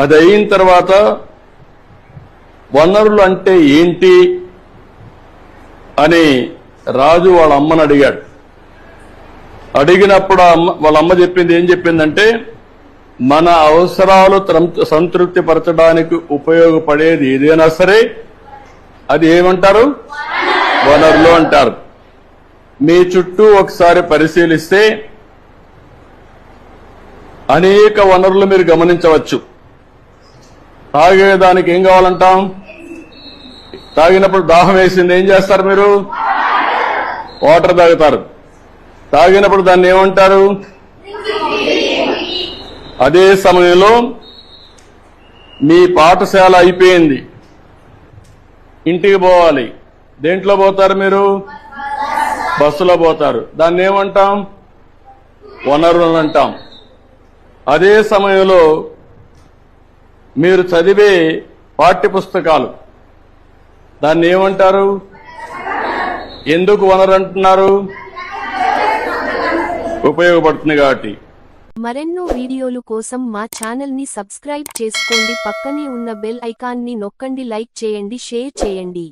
అది అయిన తర్వాత వనరులు అంటే ఏంటి అని రాజు వాళ్ళ అమ్మను అడిగాడు. అడిగినప్పుడు అమ్మ వాళ్ళ అమ్మ చెప్పింది ఏం చెప్పిందంటే మన అవసరాలు త్రం- సంతృప్తి పరచడానికి ఉపయోగపడేది ఏదైనా సరే అది ఏమంటారు? వనరులు అంటారు. మీ చుట్టూ ఒకసారి పరిశీలిస్తే అనేక వనరులు మీరు గమనించవచ్చు. తాగేదానికి ఏం కావాలంటాం? తాగినప్పుడు దాహం వేసింది ఏం చేస్తారు మీరు? వాటర్ తాగుతారు. తాగినప్పుడు దాన్ని ఏమంటారు? అదే సమయంలో మీ పాఠశాల అయిపోయింది. ఇంటికి పోవాలి. దేంట్లో పోతారు మీరు? బస్సులో పోతారు. దాన్ని ఏమంటాం? వనరులు అంటాం. అదే సమయంలో మీరు చదివే పాఠ్య పుస్తకాలు దాన్ని ఏమంటారు? ఎందుకు వనరు అంటున్నారు ఉపయోగపడుతుంది కాబట్టి. మరెన్నో వీడియోలు కోసం మా ఛానల్ని సబ్స్క్రైబ్ చేసుకోండి. పక్కనే ఉన్న బెల్ ఐకాన్ని నొక్కండి లైక్ చేయండి షేర్ చేయండి.